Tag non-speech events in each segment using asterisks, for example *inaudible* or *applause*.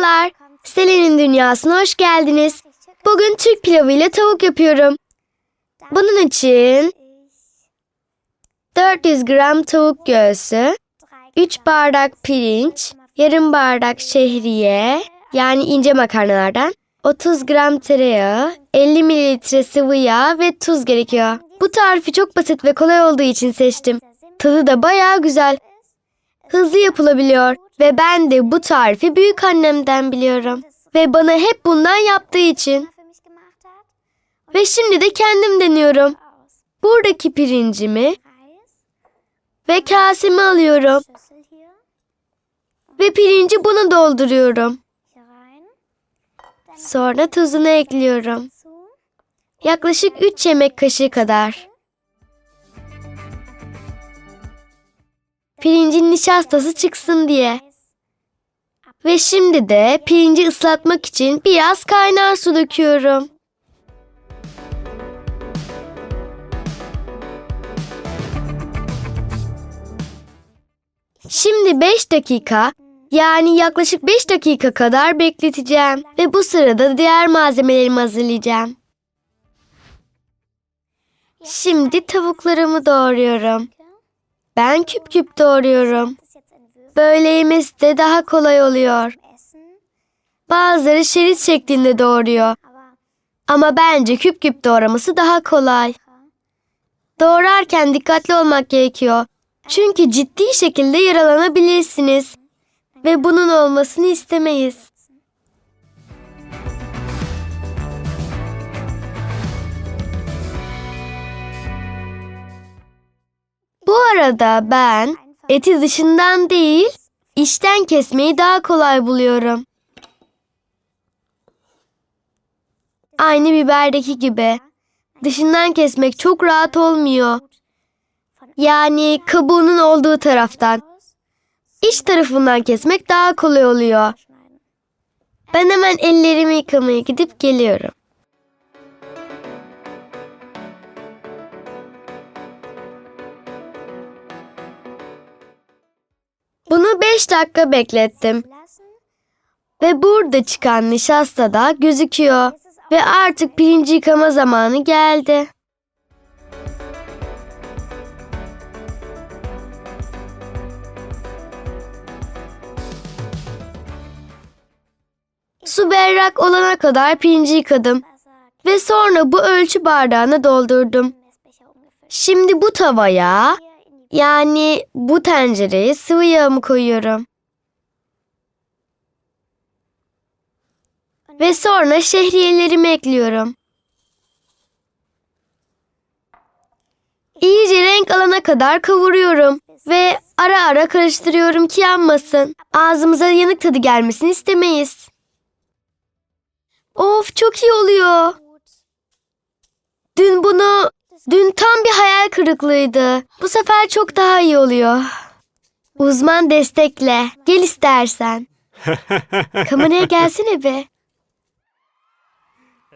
Merhabalar. Selen'in dünyasına hoş geldiniz. Bugün Türk pilavı ile tavuk yapıyorum. Bunun için 400 gram tavuk göğsü, 3 bardak pirinç, yarım bardak şehriye yani ince makarnalardan, 30 gram tereyağı, 50 mililitre sıvı yağ ve tuz gerekiyor. Bu tarifi çok basit ve kolay olduğu için seçtim. Tadı da bayağı güzel. Hızlı yapılabiliyor ve ben de bu tarifi büyük annemden biliyorum. Ve bana hep bundan yaptığı için. Ve şimdi de kendim deniyorum. Buradaki pirincimi ve kasemi alıyorum ve pirinci buna dolduruyorum. Sonra tuzunu ekliyorum. Yaklaşık 3 yemek kaşığı kadar. Pirincin nişastası çıksın diye. Ve şimdi de pirinci ıslatmak için biraz kaynar su döküyorum. Şimdi 5 dakika yani yaklaşık 5 dakika kadar bekleteceğim ve bu sırada diğer malzemelerimi hazırlayacağım. Şimdi tavuklarımı doğruyorum. Ben küp küp doğruyorum. Böyle yemesi de daha kolay oluyor. Bazıları şerit şeklinde doğruyor. Ama bence küp küp doğraması daha kolay. Doğrarken dikkatli olmak gerekiyor. Çünkü ciddi şekilde yaralanabilirsiniz. Ve bunun olmasını istemeyiz. Bu arada ben eti dışından değil, içten kesmeyi daha kolay buluyorum. Aynı biberdeki gibi. Dışından kesmek çok rahat olmuyor. Yani kabuğunun olduğu taraftan. İç tarafından kesmek daha kolay oluyor. Ben hemen ellerimi yıkamaya gidip geliyorum. 5 dakika beklettim ve burada çıkan nişasta da gözüküyor ve artık pirinci yıkama zamanı geldi. Su berrak olana kadar pirinci yıkadım ve sonra bu ölçü bardağına doldurdum. Şimdi bu tavaya yani bu tencereye sıvı yağımı koyuyorum. Ve sonra şehriyelerimi ekliyorum. İyice renk alana kadar kavuruyorum ve ara ara karıştırıyorum ki yanmasın. Ağzımıza yanık tadı gelmesini istemeyiz. Of çok iyi oluyor. Dün bunu, dün tam bir hayal kırıklığıydı. Bu sefer çok daha iyi oluyor. Uzman destekle. Gel istersen. *laughs* Kameraya gelsene be.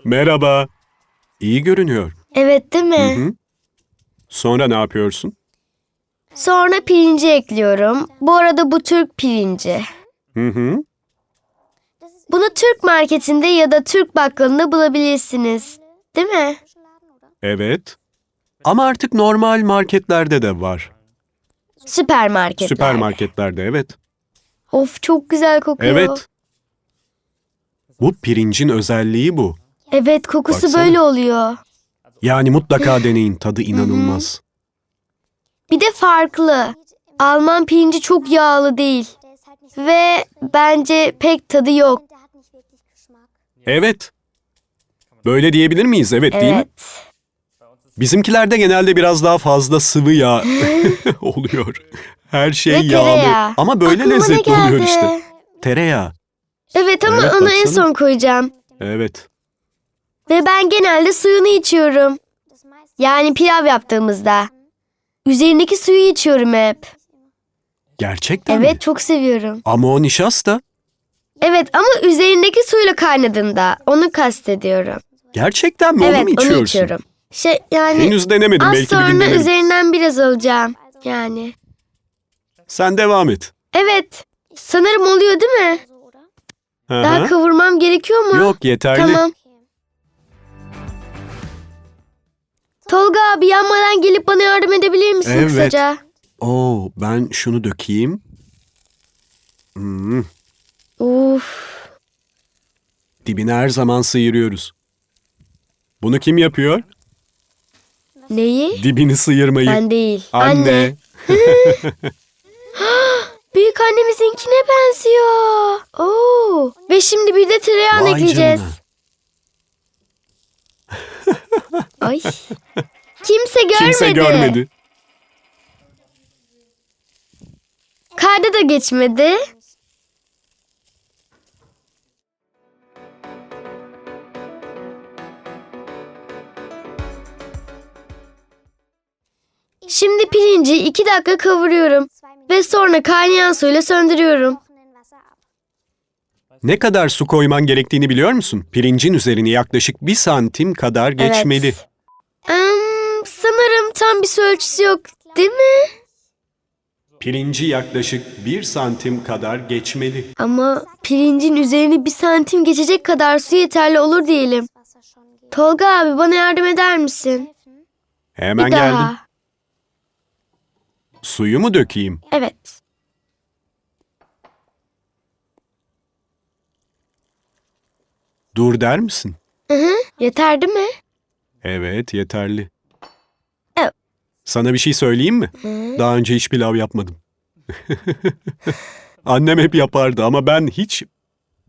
Merhaba. İyi görünüyor. Evet değil mi? Hı? Sonra ne yapıyorsun? Sonra pirinci ekliyorum. Bu arada bu Türk pirinci. Hı hı. Bunu Türk marketinde ya da Türk bakkalında bulabilirsiniz. Değil mi? Evet. Ama artık normal marketlerde de var. Süpermarketlerde. Süpermarketlerde evet. Of çok güzel kokuyor. Evet. Bu pirincin özelliği bu. Evet kokusu Baksana. böyle oluyor. Yani mutlaka deneyin. Tadı inanılmaz. Bir de farklı. Alman pirinci çok yağlı değil. Ve bence pek tadı yok. Evet. Böyle diyebilir miyiz? Evet, değil mi? Evet. Bizimkilerde genelde biraz daha fazla sıvı yağ *laughs* oluyor. Her şey Ve yağlı. tereyağı. Ama böyle Aklıma ne lezzetli oluyor geldi? işte. Tereyağı. Evet ama Evet, onu en baksana. son koyacağım. Evet. Ve ben genelde suyunu içiyorum. Yani pilav yaptığımızda. Üzerindeki suyu içiyorum hep. Gerçekten mi? Evet çok seviyorum. Ama o nişasta. Evet ama üzerindeki suyla kaynadığında onu kastediyorum. Gerçekten mi? onu evet mu içiyorsun? onu içiyorum. Şey yani Henüz denemedim. az Belki bir gün sonra denerim. üzerinden biraz alacağım. Yani. Sen devam et. Evet. Sanırım oluyor değil mi? Hı Daha hı. kavurmam gerekiyor mu? Yok yeterli. Tamam. Tolga abi yanmadan gelip bana yardım edebilir misin Evet. kısaca? Oo, ben şunu dökeyim. Hmm, Uf. dibini her zaman sıyırıyoruz. Bunu kim yapıyor? Neyi? Dibini sıyırmayı. Ben değil. Anne. *laughs* Büyük annemizinkine benziyor. Oo. Ve şimdi bir de tereyağı Vay ekleyeceğiz. *laughs* Ay. Kimse görmedi. Kimse görmedi. Kayda da geçmedi. Şimdi pirinci iki dakika kavuruyorum ve sonra kaynayan suyla söndürüyorum. Ne kadar su koyman gerektiğini biliyor musun? Pirincin üzerini yaklaşık bir santim kadar geçmeli. Hmm, sanırım tam bir ölçüsü yok değil mi? Pirinci yaklaşık bir santim kadar geçmeli. Ama pirincin üzerini bir santim geçecek kadar su yeterli olur diyelim. Tolga abi bana yardım eder misin? Hemen bir geldim. daha. Suyu mu dökeyim? Evet. Dur der misin? Hı hı. Yeter değil mi? Evet, yeterli. Evet. Sana bir şey söyleyeyim mi? Hı. Daha önce hiç pilav yapmadım. *laughs* Annem hep yapardı ama ben hiç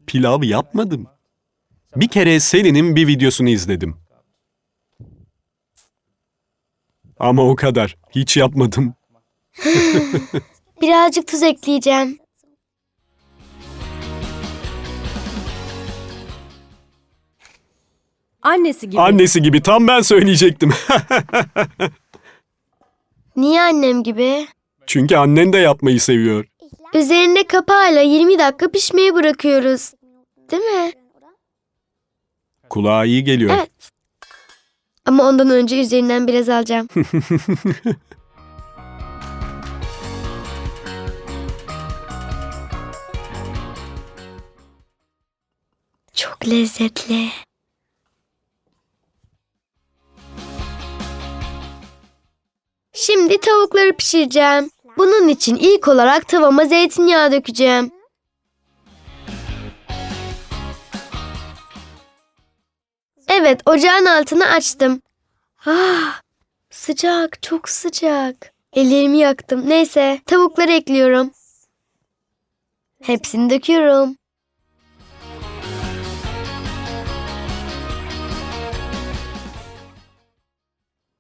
pilav yapmadım. Bir kere Selin'in bir videosunu izledim. Ama o kadar. Hiç yapmadım. *laughs* Birazcık tuz ekleyeceğim. Annesi gibi. Annesi gibi tam ben söyleyecektim. *laughs* Niye annem gibi? Çünkü annen de yapmayı seviyor. Üzerinde kapağıyla 20 dakika pişmeye bırakıyoruz. Değil mi? Kulağa iyi geliyor. Evet. Ama ondan önce üzerinden biraz alacağım. *laughs* Çok lezzetli. Şimdi tavukları pişireceğim. Bunun için ilk olarak tavama zeytinyağı dökeceğim. Evet, ocağın altını açtım. Ah, sıcak, çok sıcak. Ellerimi yaktım. Neyse, tavukları ekliyorum. Hepsini döküyorum.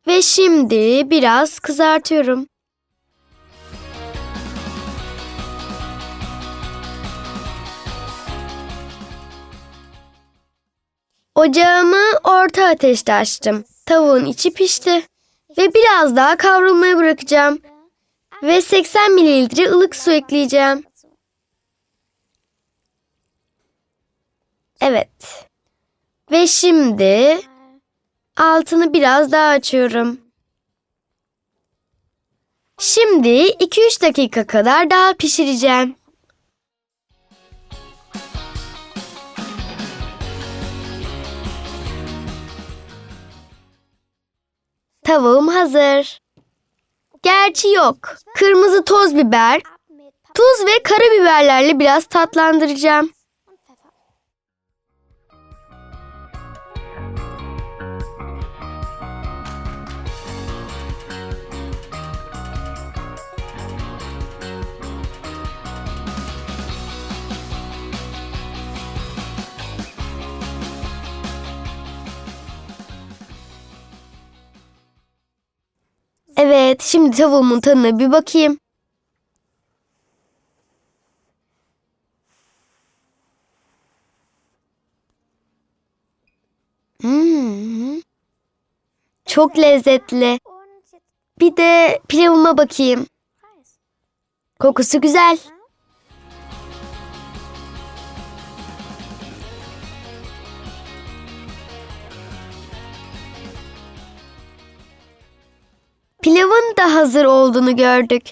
Ve şimdi biraz kızartıyorum. Ocağımı orta ateşte açtım. Tavuğun içi pişti. Ve biraz daha kavrulmaya bırakacağım. Ve 80 mililitre ılık su ekleyeceğim. Evet. Ve şimdi altını biraz daha açıyorum. Şimdi 2-3 dakika kadar daha pişireceğim. Tavuğum hazır. Gerçi yok. Kırmızı toz biber, tuz ve karabiberlerle biraz tatlandıracağım. Evet, şimdi tavuğumun tadına bir bakayım. Hmm. Çok lezzetli. Bir de pilavıma bakayım. Kokusu güzel. Pilavın da hazır olduğunu gördük.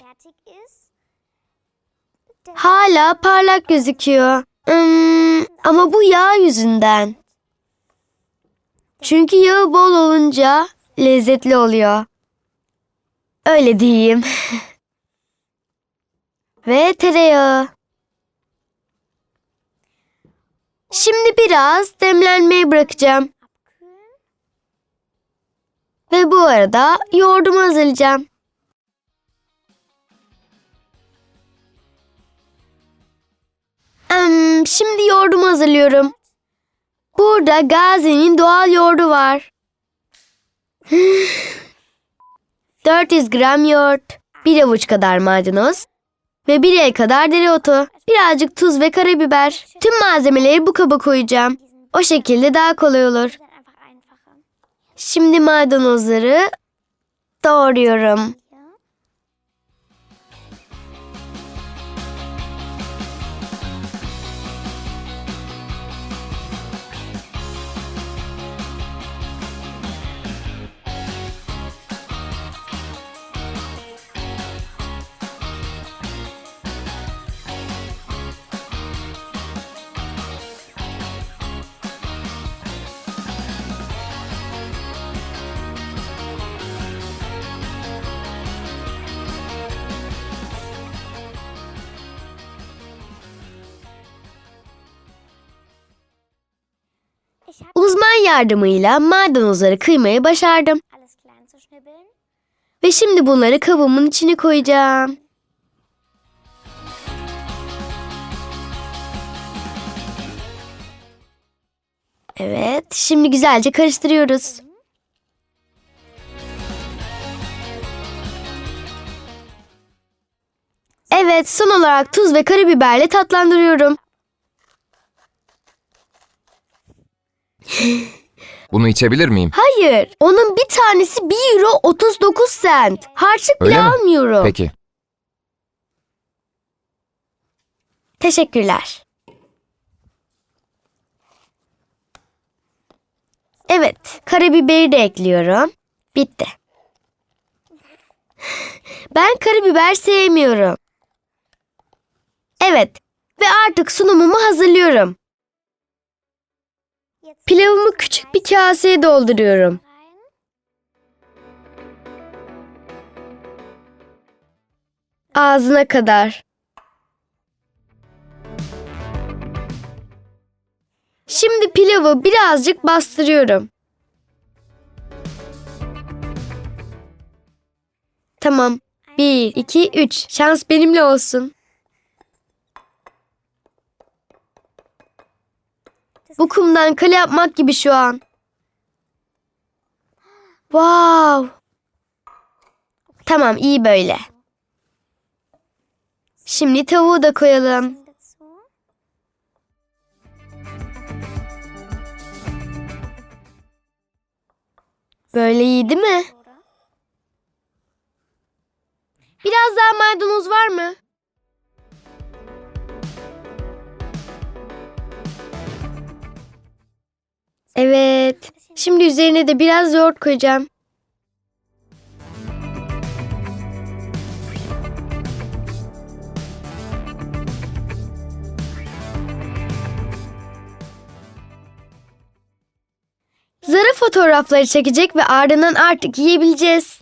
Hala parlak gözüküyor. Hmm, ama bu yağ yüzünden. Çünkü yağı bol olunca lezzetli oluyor. Öyle diyeyim. *laughs* Ve tereyağı. Şimdi biraz demlenmeye bırakacağım. Ve bu arada yoğurdumu hazırlayacağım. Em, şimdi yoğurdumu hazırlıyorum. Burada Gazi'nin doğal yoğurdu var. *sighs* 400 gram yoğurt, bir avuç kadar maydanoz ve bir el kadar dereotu, birazcık tuz ve karabiber. Tüm malzemeleri bu kaba koyacağım. O şekilde daha kolay olur. Şimdi maydanozları doğruyorum. Yardımıyla maydanozları kıymayı başardım. Ve şimdi bunları kabımın içine koyacağım. Evet, şimdi güzelce karıştırıyoruz. Evet, son olarak tuz ve karabiberle tatlandırıyorum. *laughs* Bunu içebilir miyim? Hayır, onun bir tanesi 1 euro 39 cent. Harçlık bile Öyle mi? almıyorum. Peki. Teşekkürler. Evet, karabiberi de ekliyorum. Bitti. *laughs* Ben karabiber sevmiyorum. Evet ve artık sunumumu hazırlıyorum. Pilavımı küçük bir kaseye dolduruyorum. Ağzına kadar. Şimdi pilavı birazcık bastırıyorum. Tamam. Bir, iki, üç. Şans benimle olsun. Bu kumdan kale yapmak gibi şu an. Wow. Tamam, iyi böyle. Şimdi tavuğu da koyalım. Böyle iyi değil mi? Biraz daha maydanoz var mı? Evet. Şimdi üzerine de biraz yoğurt koyacağım. Zara fotoğrafları çekecek ve ardından artık yiyebileceğiz.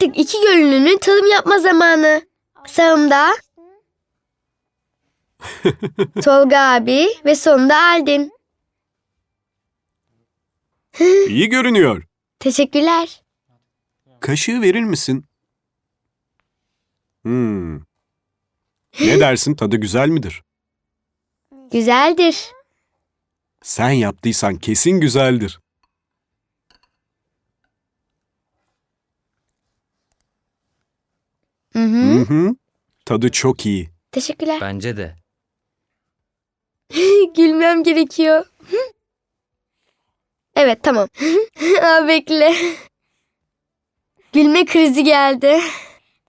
Artık iki gönüllünün tadım yapma zamanı. Sağımda *laughs* Tolga abi ve sonunda Aldin. *laughs* İyi görünüyor. Teşekkürler. Kaşığı verir misin? Hmm. Ne dersin tadı güzel midir? Güzeldir. Sen yaptıysan kesin güzeldir. Hı hı. Hı hı. Tadı çok iyi. Teşekkürler. Bence de. *laughs* Gülmem gerekiyor. Evet tamam. *laughs* Aa, bekle. Gülme krizi geldi.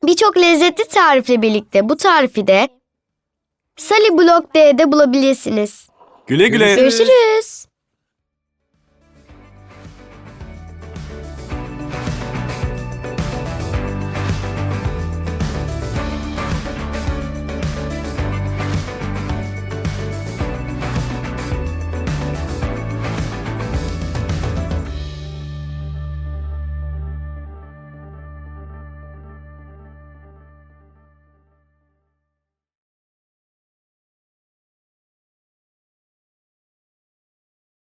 Birçok lezzetli tarifle birlikte bu tarifi de Sally Blog D'de bulabilirsiniz. Güle güle. Görüşürüz.